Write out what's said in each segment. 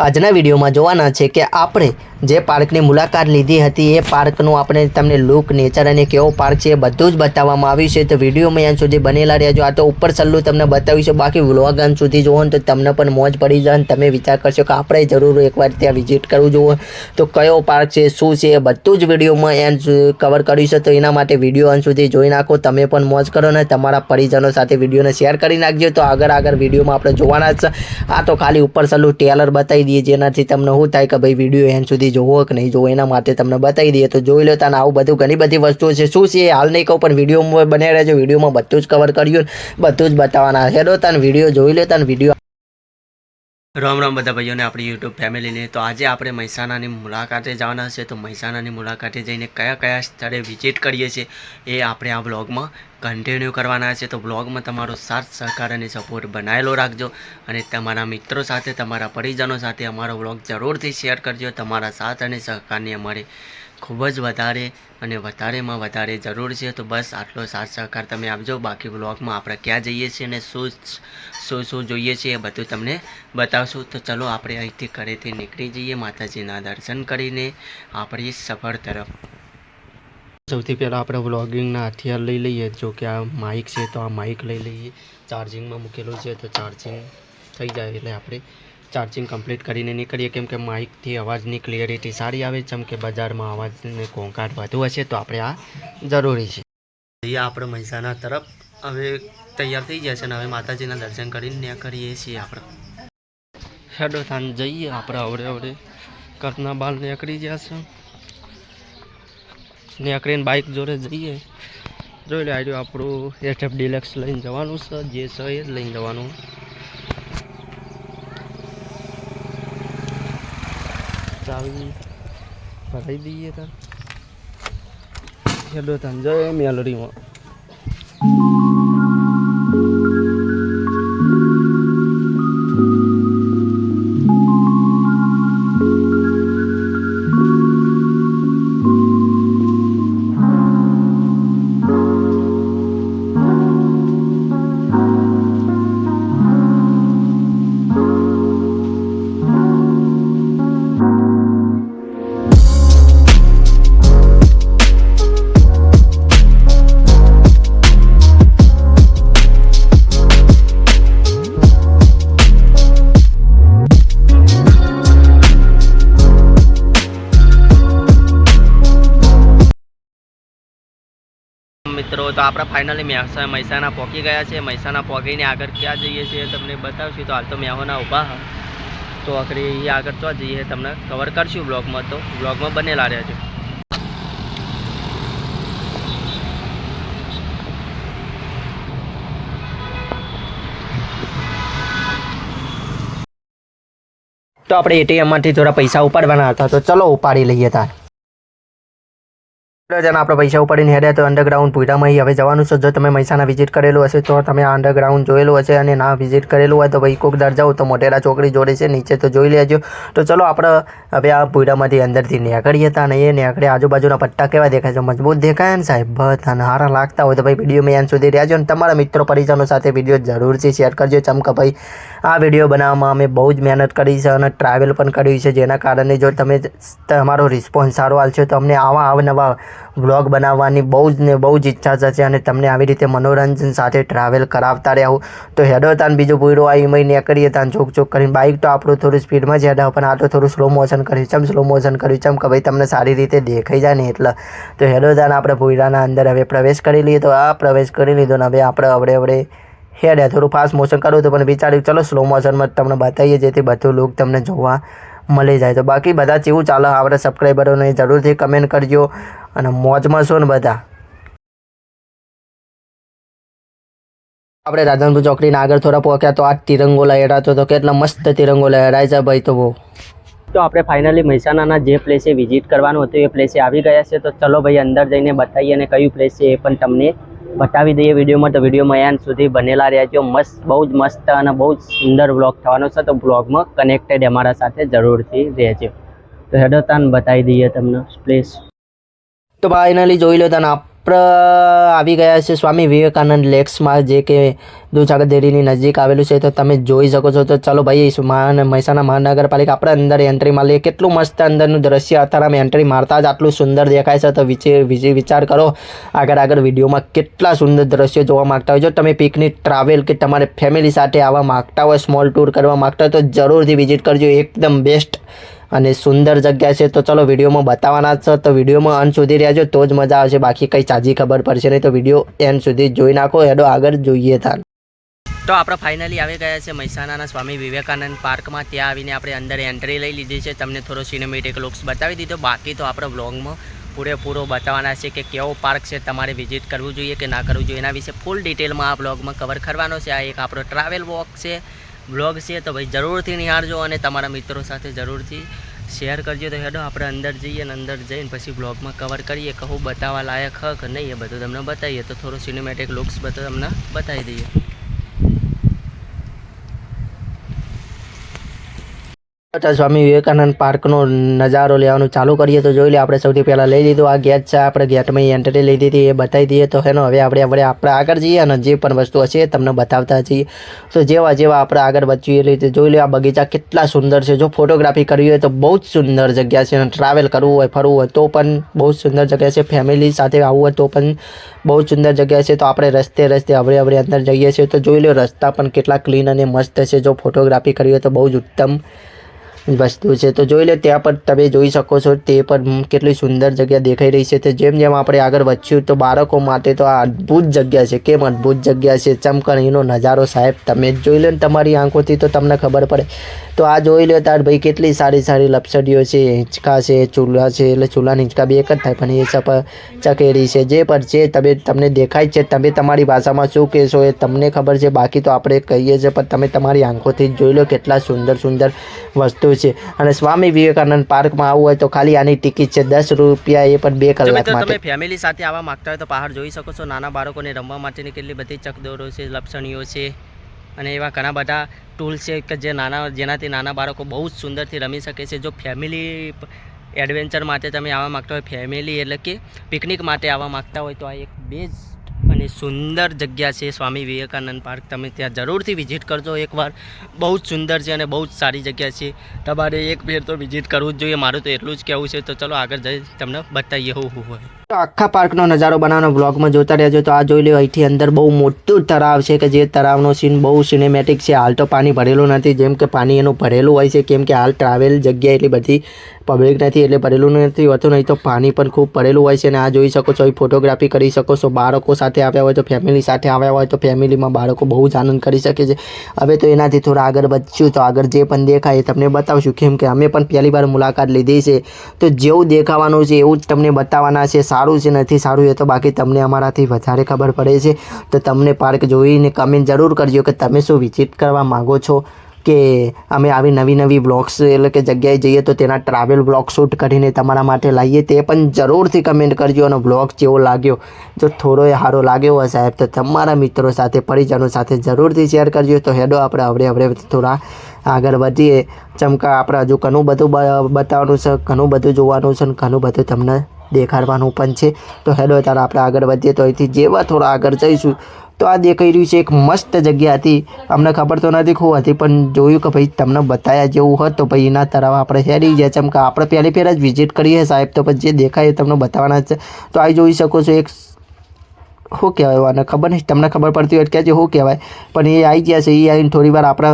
આજના વિડીયોમાં જોવાના છે કે આપણે જે પાર્કની મુલાકાત લીધી હતી એ પાર્કનું આપણે તમને લુક નેચર અને કેવો પાર્ક છે એ બધું જ બતાવવામાં આવ્યું છે. તો વિડીયોમાં અહીંયા સુધી બનેલા રહેજો. આ તો ઉપર સલ્લું તમને બતાવ્યું છે. બાકી વ્લોગ અંત સુધી જોવો તો તમને પણ મોજ પડી જાય તમે વિચાર કરશો કે આપણે જરૂર એકવાર ત્યાં વિઝિટ કરવું જોઈએ. તો કયો પાર્ક છે, શું છે એ બધું જ વિડીયોમાં એન્ડ કવર કર્યું છે. તો એના માટે વીડિયો અંત સુધી જોઈ નાખો. તમે પણ મોજ કરો ને તમારા પરિજનો સાથે વિડીયોને શેર કરી નાખજો. તો આગળ આગળ વિડીયોમાં આપણે જોવાના જ આ તો ખાલી ઉપર સલ્લું ટેલર બતાવી દઈએ જેનાથી તમને શું થાય કે ભાઈ વીડિયો એન સુધી જોવો કે નહીં જોવો, એના માટે તમને બતાવી દઈએ. તો જોઈ લો તને આવું બધું ઘણી બધી વસ્તુઓ છે. શું છે? હાલ નહીં કહું, પણ વિડીયોમાં બને રહેજો. વિડીયોમાં બધું જ કવર કર્યું બધું જ બતાવવાના. હેડો તને વીડિયો જોઈ લો તને વીડિયો રામ રામ બધા ભાઈઓને, આપણી યુટ્યુબ ફેમિલીને તો આજે આપણે મહેસાણાની મુલાકાતે જવાના છે. તો મહેસાણાની મુલાકાતે જઈને કયા કયા સ્થળે વિઝિટ કરીએ છીએ એ આપણે આ બ્લોગમાં કન્ટિન્યુ કરવાના છે. તો બ્લોગમાં તમારો સાથ, સહકાર અને સપોર્ટ બનાવેલો રાખજો. અને તમારા મિત્રો સાથે, તમારા પરિજનો સાથે અમારો બ્લોગ જરૂરથી શેર કરજો. તમારા સાથ અને સહકારની અમારે ખૂબ જ વધારે અને વધારેમાં વધારે જરૂર છે. તો બસ આટલો સાથ સહકાર તમે આપજો. બાકી બ્લોગમાં આપણે ક્યાં જઈએ છીએ અને શું શું શું જોઈએ છીએ એ બધું તમને બતાવશું. તો ચલો આપણે અહીંથી ઘરેથી નીકળી જઈએ. માતાજીના દર્શન કરીને આપણી સફર તરફ. સૌથી પહેલાં આપણે વ્લોગિંગના હથિયાર લઈ લઈએ. જો કે આ માઇક છે તો આ માઇક લઈ લઈએ. ચાર્જિંગમાં મૂકેલું છે તો ચાર્જિંગ થઈ જાય એટલે આપણે ચાર્જિંગ કમ્પ્લીટ કરીને નીકળીએ. કેમ કે માઇકથી અવાજની ક્લિયરિટી સારી આવે જેમ કે બજારમાં અવાજને કોંકાટ વધુ હશે તો આપણે આ જરૂરી છે. જઈએ આપણે મહેસાણા તરફ. હવે તૈયાર થઈ ગયા છે અને હવે માતાજીના દર્શન કરીને ત્યાં કરીએ છીએ આપણે. હેડો થાન જઈએ આપણે અવડે અવડે કરના બાલ નીકળી ગયા છે. નીકળીને બાઇક જોડે જઈએ. જોઈ લે આવ્યું આપણું એચએફ ડિલેક્સ લઈને જવાનું છે. જે છે એ જ લઈને જવાનું. ચાવી ભરાઈ દઈએ તાર. હેલો તાન જય મેલડીમાં. મિત્રો, તો આપણે ફાઇનલી મહેસા, મહેસાણા પહોંચી ગયા છે. મહેસાણા પહોંચીને આગળ ક્યાં જઈએ છીએ તમને બતાવશું. તો હાલ તો મેહોના ઊભા તો આખરી એ આગળ તો જઈએ તમને કવર કરશું બ્લોગમાં તો. બ્લોગમાં બનેલા રહેજો. તો આપણે એટીએમમાંથી થોડા પૈસા ઉપાડવાના હતા. તો ચલો ઉપાડી લઈએ તાર. જણ આપણે પૈસા ઉપાડીને હેડ્યા તો અંડરગ્રાઉન્ડ પુઈડામાં હવે જવાનું છે. જો તમે મહેસાણા વિઝિટ કરેલું હશે તો તમે આ અંડરગ્રાઉન્ડ જોયેલું હશે અને ના વિઝિટ કરેલું હોય તો ભાઈ કોક દર જાઓ તો મોટેરા ચોકડી જોડે છે, નીચે તો જોઈ લેજો. તો ચલો આપણે હવે આ પુઈડામાંથી અંદરથી નીકળીએ હતા અને એ નીકળે આજુબાજુના પટ્ટા કેવા દેખાય છે? મજબૂત દેખાય ને સાહેબ? તને હારા લાગતા હોય તો ભાઈ વિડીયોમાં એન સુધી રહેજો અને તમારા મિત્રો પરિજનો સાથે વીડિયો જરૂરથી શેર કરજો. ચમકા ભાઈ, આ વીડિયો બનાવવામાં અમે બહુ જ મહેનત કરી છે અને ટ્રાવેલ પણ કર્યું છે. જેના કારણે જો તમે તમારો રિસ્પોન્સ સારો આવશે તો અમને આવા અવનવા વ્લોગ બનાવવાની બહુ જ ને બહુ જ ઈચ્છા થશે અને તમને આવી રીતે મનોરંજન સાથે ટ્રાવેલ કરાવતા રહેવું તો હેડો તાન બીજું પૂરો આ ઈમય નીકળીએ તાન ચોક ચોક કરીને. બાઇક તો આપણું થોડું સ્પીડમાં જ હેડો, પણ આ તો થોડું સ્લો મોશન કર્યું ચમ સ્લો મોશન કર્યું ચમ કે ભાઈ તમને સારી રીતે દેખાઈ જાય ને એટલે. તો હેડો તાન આપણે ભૂયરાના અંદર હવે પ્રવેશ કરી લઈએ. તો આ પ્રવેશ કરી લીધો ને હવે આપણે અવડે અવડે હેડે. થોડું ફાસ્ટ મોશન કરવું હતું પણ વિચાર્યું, ચલો સ્લો મોશનમાં તમને બતાવીએ જેથી બધું લુક તમને જોવા મળી જાય. તો બાકી બધા જેવું ચાલે? આપણે સબસ્ક્રાઈબરોને જરૂરથી કમેન્ટ કરજો અને મોજમાં છો ને બધા. આપણે રાધનપુર ચોકડીના આગળ થોડા પહોંચ્યા તો આ તિરંગો લહેરાતો તો કેટલા મસ્ત તિરંગો લહેરાય છે ભાઈ તો બહુ. તો આપણે ફાઇનલી મહેસાણાના જે પ્લેસે વિઝિટ કરવાનું હતું એ પ્લેસે આવી ગયા છે. તો ચલો ભાઈ, અંદર જઈને બતાવીએ અને કયું પ્લેસ છે એ પણ તમને બતાવી દઈએ વિડીયોમાં. તો વિડીયોમાં એન્ડ સુધી બનેલા રહેજો. મસ્ત, બહુ જ મસ્ત અને બહુ જ સુંદર બ્લોગ થવાનો છે. તો બ્લોગમાં કનેક્ટેડ અમારા સાથે જરૂરથી રહેજો. તો હેડો તાન બતાવી દઈએ તમને. પ્લીઝ તો ફાઇનલી જોઈ લો તને આપણે આવી ગયા છે સ્વામી વિવેકાનંદ લેક્સમાં, જે કે દૂધસાગર ડેરીની નજીક આવેલું છે. તો તમે જોઈ શકો છો. તો ચાલો ભાઈ મહેસાણા મહાનગરપાલિકા આપણે અંદર એન્ટ્રી મારીએ કેટલું મસ્ત અંદરનું દ્રશ્ય અત્યારે અમે એન્ટ્રી મારતા જ આટલું સુંદર દેખાય છે. તો વિચાર વિચે- વિચાર કરો. આગળ આગળ વિડીયોમાં કેટલા સુંદર દ્રશ્યો જોવા માગતા હોય જો તમે પિકનિક ટ્રાવેલ કે તમારે ફેમિલી સાથે આવવા માગતા હોય સ્મોલ ટૂર કરવા માગતા હોય, તો જરૂરથી વિઝિટ કરજો. એકદમ બેસ્ટ અને સુંદર જગ્યા છે. તો ચલો વિડીયોમાં બતાવવાના છે. તો વિડીયોમાં અંત સુધી રહેજો. તો જ મજા આવશે. બાકી કંઈ ચાજી ખબર પડશે નહીં. તો વીડિયો એન્ડ સુધી જોઈ નાખો. એડો આગળ જોઈએ થાન તો આપણે ફાઇનલી આવી ગયા છે મહેસાણાના સ્વામી વિવેકાનંદ પાર્કમાં. ત્યાં આવીને આપણે અંદર એન્ટ્રી લઈ લીધી છે. તમને થોડો સિનેમેટિક લુક્સ બતાવી દીધો. બાકી તો આપણે વ્લોગમાં પૂરેપૂરો બતાવવાના છે કે કેવો પાર્ક છે. તમારે વિઝિટ કરવું જોઈએ કે ના કરવું જોઈએ. એના વિશે ફૂલ ડિટેલમાં આ બ્લોગમાં કવર કરવાનો છે. આ એક આપણો ટ્રાવેલ વોક છે. બ્લોગ છે, તો ભાઈ જરૂરથી નિહાળજો અને તમારા મિત્રો સાથે જરૂરથી શેર કરજો. તો હેડો, આપણે અંદર જઈએ અને અંદર જઈને પછી બ્લોગમાં કવર કરીએ. કહું, બતાવવા લાયક હક નહીં એ બધું તમને બતાવીએ. તો થોડું સિનેમેટિક લુક્સ બધું તમને બતાવી દઈએ. તો સ્વામી વિવેકાનંદ પાર્કનો નજારો લેવાનું ચાલુ કરીએ તો જોઈ લે, આપણે સૌથી પહેલાં લઈ લીધું આ ગેટ છે, આપણે ગેટમાં એન્ટ્રી લઈ દીધી એ બતાવી દઈએ. તો એનો હવે આપણે આપણે આપણે આગળ જઈએ અને જે પણ વસ્તુ હશે તમને બતાવતા જઈએ. તો જેવા જેવા આપણે આગળ વધીએ એ જોઈ લે આ બગીચા કેટલા સુંદર છે. જો ફોટોગ્રાફી કરવી હોય તો બહુ જ સુંદર જગ્યા છે અને ટ્રાવેલ કરવું હોય, ફરવું હોય તો પણ બહુ જ સુંદર જગ્યા છે. ફેમિલી સાથે આવવું હોય તો પણ બહુ સુંદર જગ્યા છે. તો આપણે રસ્તે રસ્તે હવે હવે અંદર જઈએ છીએ. તો જોઈ લો રસ્તા પણ કેટલા ક્લીન અને મસ્ત છે. જો ફોટોગ્રાફી કરવી હોય તો બહુ જ ઉત્તમ વસ્તુ છે. તો જોઈ લે, ત્યાં પણ તમે જોઈ શકો છો, તે પણ કેટલી સુંદર જગ્યા દેખાઈ રહી છે. તો જેમ જેમ આપણે આગળ વધ્યું તો બાળકો માટે તો આ અદ્ભુત જગ્યા છે. કેમ અદ્ભુત જગ્યા છે? ચમકણીનો નજારો સાહેબ, તમે જ જોઈ લો ને તમારી આંખોથી તો તમને ખબર પડે. તો આ જોઈ લો તાર ભાઈ, કેટલી સારી સારી લપસડીઓ છે. હિંચકા છે, ચૂલા છે, એટલે ચૂલાની હિંચકા બી એક જ થાય, પણ એ સપ ચકેરી છે. જે પણ છે, તમે, તમને દેખાય છે. તમે તમારી ભાષામાં શું કહેશો એ તમને ખબર છે. બાકી તો આપણે કહીએ છીએ પણ તમે તમારી આંખોથી જ જોઈ લો કેટલા સુંદર સુંદર વસ્તુ છે. અને સ્વામી વિવેકાનંદ પાર્કમાં આવવું હોય તો ખાલી આની ટિકિટ છે. દસ રૂપિયા એ પણ બે કલાક માટે. તમે ફેમિલી સાથે આવવા માંગતા હોય તો પહાડ જોઈ શકો છો. નાના બાળકોને રમવા માટેની કેટલી બધી ચકદોરો છે લપસણીઓ છે અને એવા ઘણા બધા ટૂલ્સ છે કે જે નાના જેનાથી નાના બાળકો બહુ જ સુંદરથી રમી શકે છે. જો ફેમિલી એડવેન્ચર માટે તમે આવવા માગતા હોય ફેમિલી એટલે કે પિકનિક માટે આવવા માગતા હોય તો આ એક બેસ્ટ અને સુંદર જગ્યા છે સ્વામી વિવેકાનંદ પાર્ક. તમે ત્યાં જરૂરથી વિઝિટ કરજો એકવાર. બહુ જ સુંદર છે અને બહુ જ સારી જગ્યા છે. તમારે એક ફેર તો વિઝિટ કરવું જ જોઈએ. મારું તો એટલું જ કહેવું છે. તો ચલો આગળ જઈ તમને બતાવીએ હું હોય. આખા પાર્કનો નજારો બનાવવાનો બ્લોગમાં જોતા રહેજો. તો આ જોઈ લો અહીંથી અંદર બહુ મોટું તળાવ છે કે જે તળાવનો સીન બહુ સિનેમેટિક છે. હાલ તો પાણી ભરેલું નથી. જેમ કે પાણી એનું ભરેલું હોય છે, કેમ કે હાલ ટ્રાવેલ જગ્યા એટલી બધી પબ્લિક નથી એટલે ભરેલું નથી હોતું, નહીં તો પાણી પણ ખૂબ ભરેલું હોય છે અને આ જોઈ શકો છો અહીં ફોટોગ્રાફી કરી શકો છો. બાળકો સાથે આવ્યા હોય તો ફેમિલી સાથે આવ્યા હોય તો ફેમિલીમાં બાળકો બહુ જ આનંદ કરી શકે છે. હવે તો એનાથી થોડા આગળ વધશું તો આગળ જે પણ દેખાય એ તમને બતાવશું. કેમ કે અમે પણ પહેલી વાર મુલાકાત લીધી છે. તો જેવું દેખાવાનું છે એવું જ તમને બતાવવાના છે. સારું છે, નથી સારું એ તો બાકી તમને અમારાથી વધારે ખબર પડે છે. તો તમને પાર્ક જોઈને કમેન્ટ જરૂર કરજો કે તમે શું વિઝિટ કરવા માગો છો. કે અમે આવી નવી નવી બ્લોગ્સ એટલે કે જગ્યાએ જઈએ તો તેના ટ્રાવેલ બ્લોગ શૂટ કરીને તમારા માટે લાવીએ તે પણ જરૂરથી કમેન્ટ કરજો અને બ્લોગ જેવો લાગ્યો. જો થોડોય સારો લાગ્યો હોય સાહેબ, તો તમારા મિત્રો સાથે, પરિજનો સાથે જરૂરથી શેર કરજો. તો હેડો આપણે હવે હવે થોડા આગળ વધીએ. ચમકા આપણે હજુ ઘણું બધું બતાવવાનું છે, ઘણું બધું જોવાનું છે અને ઘણું બધું તમને દેખાડવાનું પણ છે. તો હેડો ત્યારે આપણે આગળ વધીએ. તો અહીંથી જેવા થોડા આગળ જઈશું. તો આ દેખાઈ રહ્યું છે એક મસ્ત જગ્યા હતી અમને ખબર તો નથી ખૂબ હતી પણ જોયું કે ભાઈ તમને બતાવ્યા જેવું હોત તો ભાઈ એના તરફ આપણે હેરી ગયા ચમ કે આપણે પહેલી પહેલાં જ વિઝિટ કરીએ સાહેબ, તો પછી જે દેખાય તમને બતાવવાના છે. તો આ જોઈ શકો છો એક શું કહેવાય આને ખબર નહીં, તમને ખબર પડતી હોય કે જે શું કહેવાય. પણ એ આવી ગયા છે, એ આવીને થોડી વાર આપણે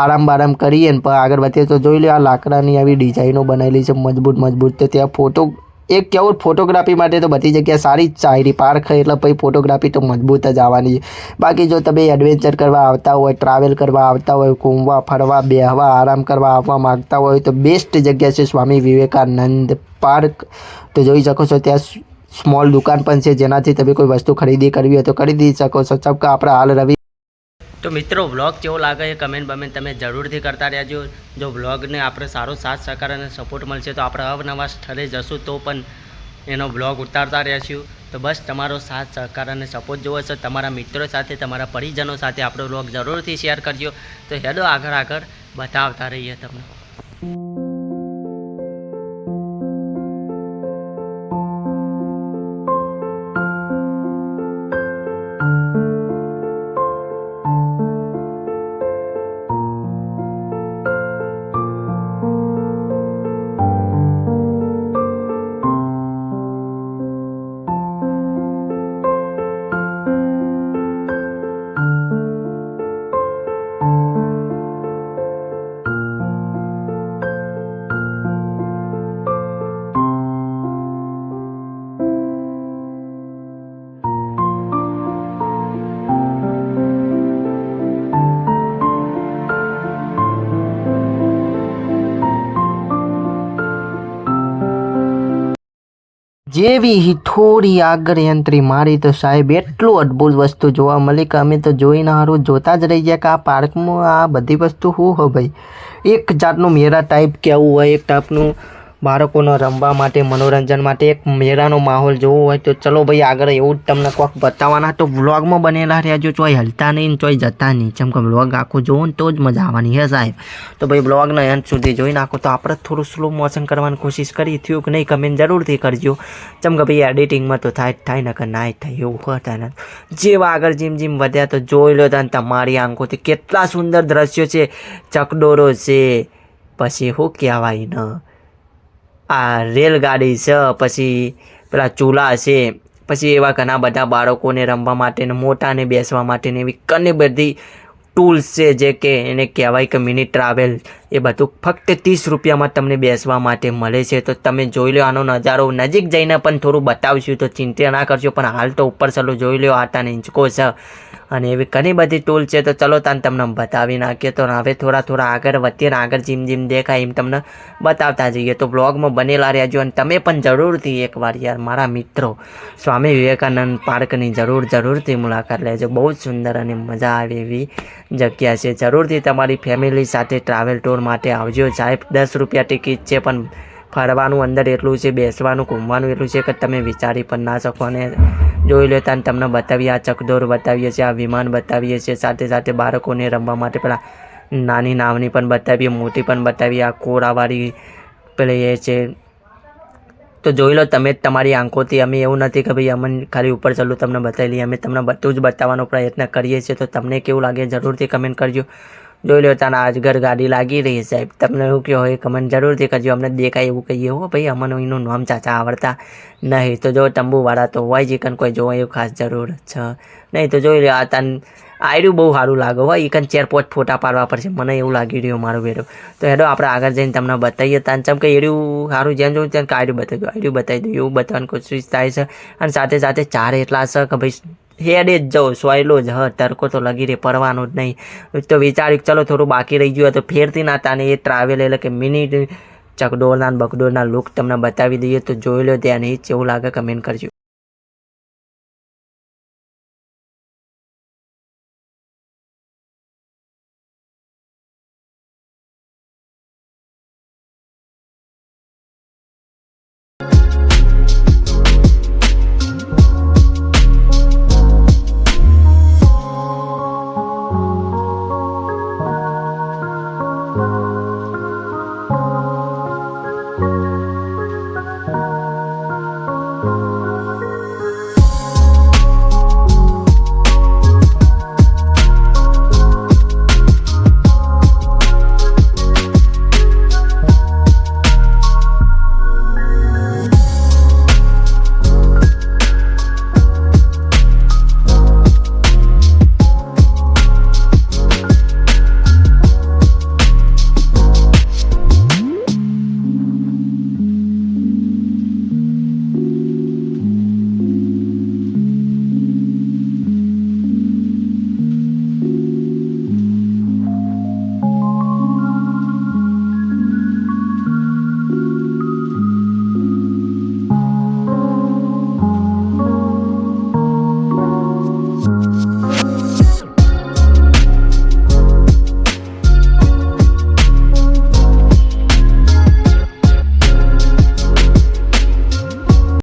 આરામ બારામ કરીએ ને આગળ વધીએ તો જોઈ લો આ લાકડાની આવી ડિઝાઇનો બનાવેલી છે મજબૂત મજબૂત તો ત્યાં ફોટો એક કેવું ફોટોગ્રાફી માટે તો બધી જગ્યા સારી જ ચાયરી પાર્ક એટલે પછી ફોટોગ્રાફી તો મજબૂત જ આવવાની છે. બાકી જો તમે એડવેન્ચર કરવા આવતા હોય ટ્રાવેલ કરવા આવતા હોય, ઘૂમવા, ફરવા, બેહવા, આરામ કરવા આવવા માગતા હોય તો બેસ્ટ જગ્યા છે સ્વામી વિવેકાનંદ પાર્ક તો જોઈ શકો છો ત્યાં સ્મોલ દુકાન પણ છે જેનાથી તમે કોઈ વસ્તુ ખરીદી કરવી હોય તો ખરીદી શકો છો. ચપકા આપણે હાલ રવિ તો મિત્રો, વ્લોગ કેવો લાગે એ કમેન્ટ બમેન્ટ તમે જરૂરથી કરતા રહેજો. જો વ્લોગને આપણે સારો સાથ, સહકાર અને સપોર્ટ મળશે તો આપણે અવનવા સ્થળે જશું તો પણ એનો વ્લોગ ઉતારતા રહેશું. તો બસ, તમારો સાથ, સહકાર અને સપોર્ટ જોવો છે. તમારા મિત્રો સાથે, તમારા પરિજનો સાથે આપણો વ્લોગ જરૂરથી શેર કરજો. તો હેડો આગળ આગળ, બતાવતા રહીએ તમને. જેવી થોડી આગળ એન્ટ્રી મારી તો સાહેબ એટલું અદ્ભુત વસ્તુ જોવા મળી કે અમે તો જોઈને સારું જોતા જ રહી ગયા કે આ પાર્કમાં આ બધી વસ્તુ શું હો ભાઈ? એક જાતનું મેરા ટાઈપ કેવું હોય, એક ટાઈપનું બાળકોનો રમવા માટે, મનોરંજન માટે એક મેળાનો માહોલ જોવો હોય તો ચલો ભાઈ, આગળ એવું જ તમને કોઈક બતાવવાના. તો વ્લોગમાં બનેલા રહેજો, ચોય હલતા નહીં ચોય જતા નહીં. જેમ કે વ્લોગ આખો જોવો ને તો જ મજા આવવાની હે સાહેબ. તો ભાઈ બ્લોગના અંત સુધી જોઈ નાખો. તો આપણે થોડું સ્લો મોશન કરવાની કોશિશ કરી. થયું કે નહીં કમેન્ટ જરૂરથી કરજો. જેમ કે ભાઈ એડિટિંગમાં તો થાય થાય ને કે ના થાય, એવું કરતા ને જેવા આગળ જેમ જેમ વધ્યા તો જોઈ લો તને તમારી આંખોથી કેટલા સુંદર દ્રશ્યો છે, ચકડોરો છે. પછી શું કહેવાય ને આ રેલગાડી છે, પછી પેલા ચૂલા છે, પછી એવા ઘણા બધા બાળકોને રમવા માટે ને મોટાને બેસવા માટેની એવી ઘણી બધી ટૂલ્સ છે, જે કે એને કહેવાય કે મિની ટ્રાવેલ એ બધું ફક્ત ત્રીસ રૂપિયામાં તમને બેસવા માટે મળે છે. તો તમે જોઈ લો આનો નજારો. નજીક જઈને પણ થોડું બતાવશું, તો ચિંતા ના કરશો, પણ હાલ તો ઉપર ચલો જોઈ લો આટાને ઇંચકો છે. અને એવી ઘણી બધી ટૂલ છે, તો ચલો તાન તમને બતાવી નાખીએ. તો હવે થોડા થોડા આગળ વધીએ ને આગળ જીમ જીમ દેખાય એમ તમને બતાવતા જઈએ. તો બ્લોગમાં બનેલા રહેજો અને તમે પણ જરૂરથી એકવાર યાર મારા મિત્રો સ્વામી વિવેકાનંદ પાર્કની જરૂર જરૂરથી મુલાકાત લેજો. બહુ જ સુંદર અને મજા આવે એવી જગ્યા છે. જરૂરથી તમારી ફેમિલી સાથે ટ્રાવેલ ટૂર માટે આવજો. સાહેબ, દસ રૂપિયા ટિકિટ છે, પણ ફરવાનું અંદર એટલું છે, બેસવાનું, ઘૂમવાનું એટલું છે કે તમે વિચારી પણ ના શકો અને જોઈ લેતા અને તમને બતાવીએ, આ ચકદોર બતાવીએ છીએ, આ વિમાન બતાવીએ છીએ, સાથે સાથે બાળકોને રમવા માટે પેલા નાની નાવની પણ બતાવીએ, મોટી પણ બતાવીએ, આ કોરાવાળી પેલી એ છે. તો જોઈ લો તમે તમારી આંખોથી, અમે એવું નથી કે ભાઈ અમને ખાલી ઉપર ચાલુ તમને બતાવી લઈએ, અમે તમને બધું જ બતાવવાનો પ્રયત્ન કરીએ છીએ, તો તમને કેવું લાગે જરૂરથી કમેન્ટ કરજો. જોઈ લો તાના આજગર ગાડી લાગી રહી સાહેબ. તમને એવું કહો હોય કમેન્ટ જરૂરથી કરજો. અમને દેખાય એવું કહીએ હો ભાઈ, અમને એનું નામ ચાચા આવડતા નહીં. તો જો, તંબુવાળા તો હોય, જ કન કોઈ જોવા એવું ખાસ જરૂર છે. નહીં, તો જોઈ લો, આ તાન આયરું બહુ સારું લાગે હોય એ કન ચાર પાંચ ફોટા પાડવા પડશે. મને એવું લાગી રહ્યું મારું બેરો તો હેડો, આપણે આગળ જઈને તમને બતાવીએ તાન ચમ કે એર્યું સારું જેમ જોયું ત્યાં આયરું બતાવી દો આયરું બતાવી દઉં એવું બતાવવાની કોશિશ થાય છે. અને સાથે સાથે ચાર એટલા છે કે ભાઈ હેડે જ જાઉં, સોયલો જ, હ, તડકો તો લગી રહે પરવાનો જ નહીં. તો વિચાર્યું ચલો થોડું બાકી રહી ગયું તો ફેરથી ના તાને એ ટ્રાવેલ એટલે કે મિનિટ ચકડોળના બકડોળના લુક તમને બતાવી દઈએ તો જોઈ લો ત્યાં નહીં કેવું લાગે કમેન્ટ કરજો.